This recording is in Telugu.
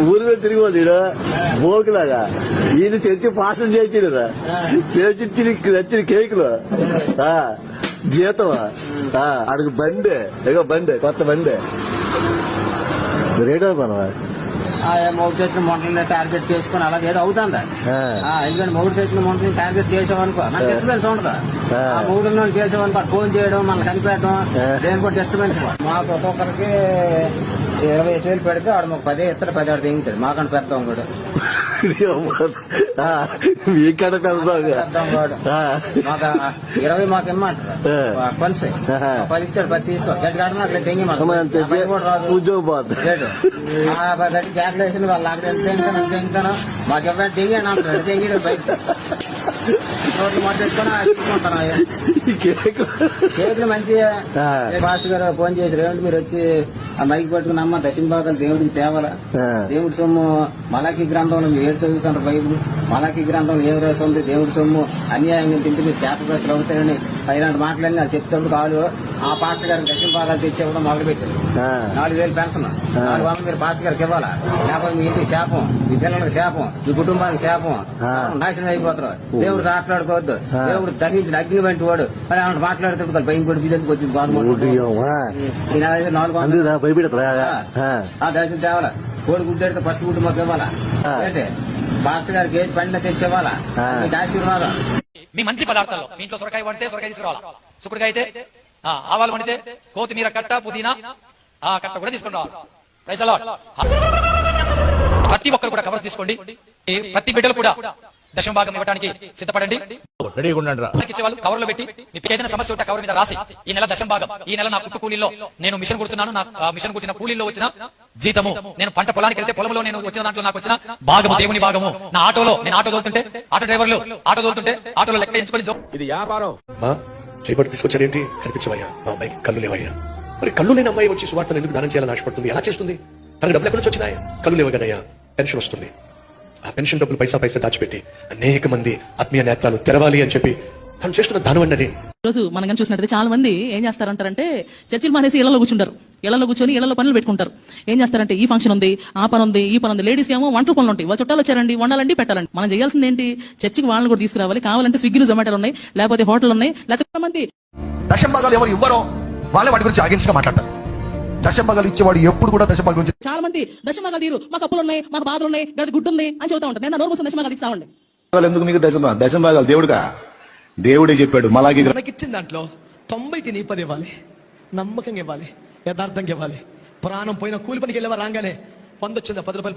ఊరిలో తిరిగి వాళ్ళు ఈడ బోకులాగా ఈయన తెచ్చి పాసం చేసిందిరా తెచ్చి తిరిగి తెచ్చిన కేకులు. ఆ, జీతమా అడుగు బండే. ఇగో బండే కొత్త బండే. రేటో మనవా మూడు చేసిన మొంటని టార్గెట్ చేసుకుని అలాగే ఏదో అవుతుందా? ఎందుకంటే మూడు చేసిన మొంటని టార్గెట్ చేసామనుకో నాకు డిస్టర్బెన్స్ ఉండదు? ఆ. మూడు చేసామనుకో ఫోన్ చేయడం మన కనిపెట్టడం. దేని కూడా డిస్టర్బెన్స్ మాకు ఒక్కొక్కరికి ఇరవై ఐదు వేలు పెడితే ఆడు మాకు పదే ఇతర పది ఆడు దిగుతాడు. మాకంటే పెద్దాం కూడా పెడతాం పెద్దాం కూడా మాకు ఇరవై మాకు ఇమ్మంటారు. పనిసే. పది ఇచ్చాడు పది తీసుకో గట్టి కాడ అట్లా దెంగి మాకు. ఉద్యోగం పోతుంది గట్టి జాగ్రత్త వేసిన వాళ్ళు మాకు ఎవరైనా దిగి అని అంటాడు. దిగిడు బయట రోడ్లు కేకులు మంచిగా. ఫాస్ట్ గారు ఫోన్ చేసి ఏమిటి మీరు వచ్చి ఆ మైక్ పట్టుకుని అమ్మ దక్షిణ భాగాలు దేవుడికి తేవాలా. దేవుడి సొమ్ము మలాకి గ్రంథంలో మీరు ఏడు చదువుకుంటారు బైబుల్. మలాకి గ్రంథంలో ఏం రాస్తుంది దేవుడి సొమ్ము అన్యాయంగా తింటే మీరు చేపగ్రస్తులు అవుతారని ఇలాంటి మాటలన్నీ చెప్తాడు కాదు ఆ పాస్టర్ గారికి దక్షిణ భాగాలు తెచ్చేవడం మొదలు పెట్టారు. నాలుగు వేలు పెన్షన్. నాలుగు వందలు మీరు పాస్టర్ గారికి ఇవ్వాలా? లేకపోతే మీ ఇంటికి శాపం మీ పిల్లలకి శాపం మీ కుటుంబానికి శాపం. నాశనం అయిపోతారు. దేవుడు మాట్లాడుకోవద్దు. దేవుడు ధరించి అగ్ని వంటి వాడు. అని ఆయన మాట్లాడుతూ భయం కూడా అందుదా భయపెడతారా? ఆ. దర్శనం తేవాలా? కోడి గుడ్డు పెడితే ఫస్ట్ గుడ్డు మాకు ఇవ్వాలా? ఆ. ఏంటి? పాస్టర్ గారికి ఏది పండిన తెచ్చివ్వాలా ఆ. మీకు ఆశీర్వాదం. మీ మంచి పదార్థాల్లో మీ ఇంట్లో సొరకాయ వండితే సొరకాయ తీసుకురావాలా. సుకుడుకాయ అయితే ఆవాలు వండితే కొత్తిమీర కట్ట పుదీనా. ఆ కట్ట కూడా Praise the Lord. ప్రతి ఒక్కరు కూడా కవర్స్ తీసుకోండి. ఈ ప్రతి బిడ్డలు కూడా దశమ భాగం ఇవ్వడానికి సిద్ధపడండి. రెడీగా ఉండండి రా. ఇచ్చే వాళ్ళు కవర్లో పెట్టి మీకు ఏదైనా సమస్య ఉంటే కవర్ మీద రాసి ఈ నెల దశం భాగం ఈ నెల నా కుట్టు కూలీలో నేను మిషన్ కుడుతున్నాను నా మిషన్ కుట్టిన కూలీలో వచ్చిన జీతము నేను పంట పొలానికి వెళ్తే పొలంలో నేను వచ్చిన దాంట్లో నాకు వచ్చిన భాగము దేవుని భాగము. నా ఆటోలో నేను ఆటో తోలుతుంటే ఆటో డ్రైవర్లు ఆటో తోలుతుంటే ఆటోలో లెక్క ఎంచుకొని జో- ఇది వ్యాపారం. మా చేపట్టి తీసుకొచ్చారేంటి కనిపించవయ్యా మా అమ్మాయికి కళ్ళు లేవయ్యా. మరి కళ్ళు లేని అమ్మాయి వచ్చి సువార్తను ఎందుకు దానం చేయాలని ఆశపడుతుంది? ఎలా చేస్తుంది? తనకు డబ్బులు ఎక్కడి నుంచి వచ్చినాయా? కళ్ళు లేవు కదయ్యా. పెన్షన్ వస్తుంది. ఆ పెన్షన్ డబ్బులు పైసా పైసా దాచిపెట్టి అనేక మంది ఆత్మీయ నేత్రాలు తెరవాలి అని చెప్పి తను చేస్తున్న దానం అన్నది రోజు మనం కానీ చూసినట్లయితే చాలా మంది ఏం చేస్తారంటారంటే చర్చిలు మానేసి ఇళ్ళలో కూర్చుంటారు. ఇళ్ళలో కూర్చొని ఇళ్ళలో పనులు పెట్టుకుంటారు. ఏం చేస్తారంటే ఈ ఫంక్షన్ ఉంది ఆ పని ఉంది ఈ పని ఉంది. లేడీస్ ఏమో వంటలు పనులు ఉంటాయి. వాళ్ళ చుట్టాలు వచ్చారండి వండాలండి పెట్టాలండి. మనం చేయాల్సింది ఏంటి? చర్చికి వాళ్ళని కూడా తీసుకురావాలి. కావాలంటే స్విగ్గీలు జొమాటోలు ఉన్నాయి. లేకపోతే హోటల్ ఉన్నాయి. లేకపోతే మంది దశం భాగాలు ఎవరు ఇవ్వరో వాళ్ళే వాటి గురించి అగెన్స్ట్గా మాట్లాడతారు. దశం భాగాలు ఇచ్చేవాడు ఎప్పుడు కూడా దశం భాగాల గురించి చాలా మంది దశమగా తీరు మాకు అప్పులు ఉన్నాయి మాకు బాధలు ఉన్నాయి గడి గుడ్డు ఉంది అని చెబుతా ఉంటారు. నేను నోరు మూసుకొని దశమగా ఇస్తామండి ఎందుకు మీకు దశం దశం భాగాలు దేవుడుగా దేవుడే చెప్పాడు మలాగి మనకిచ్చిన దాంట్లో తొంభై తిని పది ఇవ్వాలి నమ్మకంగా ఇవ్వాలి యథార్థంగా ఇవ్వాలి. ప్రాణం పోయిన కూలి పనికి వెళ్ళేవారు రాగానే వంద వచ్చిందా? పది రూపాయలు